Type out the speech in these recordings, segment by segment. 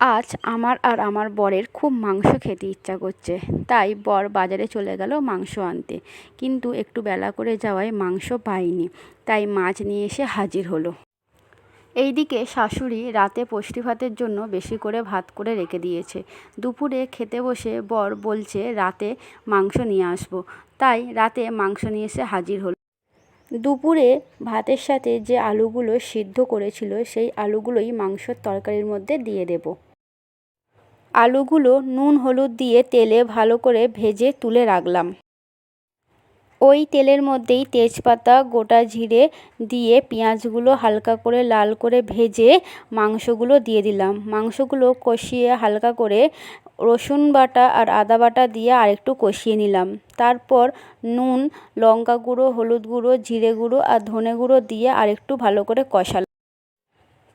আজ আমার আর আমার বরের খুব মাংস খেতে ইচ্ছা করছে। তাই বর বাজারে চলে গেল মাংস আনতে। কিন্তু একটু বেলা করে যাওয়ায় মাংস পাইনি। তাই মাছ নিয়ে এসে হাজির হলো। এইদিকে শাশুড়ি রাতে পুষ্টি ভাতের জন্য বেশি করে ভাত করে রেখে দিয়েছে। দুপুরে খেতে বসে বর বলছে, রাতে মাংস নিয়ে আসব। তাই রাতে মাংস নিয়ে এসে হাজির হলো। দুপুরে ভাতের সাথে যে আলুগুলো সিদ্ধ করেছিল, সেই আলুগুলোই মাংসর তরকারির মধ্যে দিয়ে দেব। আলুগুলো নুন হলুদ দিয়ে তেলে ভালো করে ভেজে তুলে রাখলাম। ওই তেলের মধ্যেই তেজপাতা, গোটা জিরে দিয়ে পেঁয়াজগুলো হালকা করে লাল করে ভেজে মাংসগুলো দিয়ে দিলাম। মাংসগুলো কষিয়ে হালকা করে রসুন বাটা আর আদা বাটা দিয়ে আরেকটু কষিয়ে নিলাম। তারপর নুন, লঙ্কা গুঁড়ো, হলুদ গুঁড়ো, জিরে গুঁড়ো আর ধনে গুঁড়ো দিয়ে আরেকটু ভালো করে কষালাম।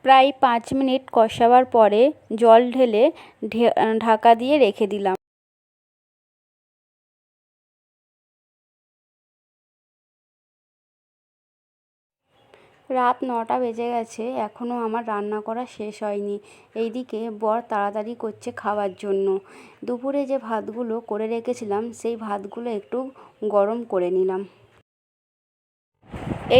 প্রায় পাঁচ মিনিট কষাবার পরে জল ঢেলে ঢাকা দিয়ে রেখে দিলাম। রাত নটা বেজে গেছে এখনও আমার রান্না করা শেষ হয়নি। এইদিকে বর তাড়াতাড়ি করছে খাওয়ার জন্য। দুপুরে যে ভাতগুলো করে রেখেছিলাম, সেই ভাতগুলো একটু গরম করে নিলাম।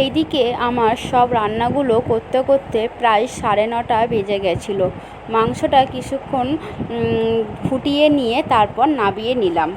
এইদিকে আমার সব রান্নাগুলো করতে করতে প্রায় সাড়ে নটা বেজে গেছিল। মাংসটা কিছুক্ষণ ফুটিয়ে নিয়ে তারপর নামিয়ে নিলাম।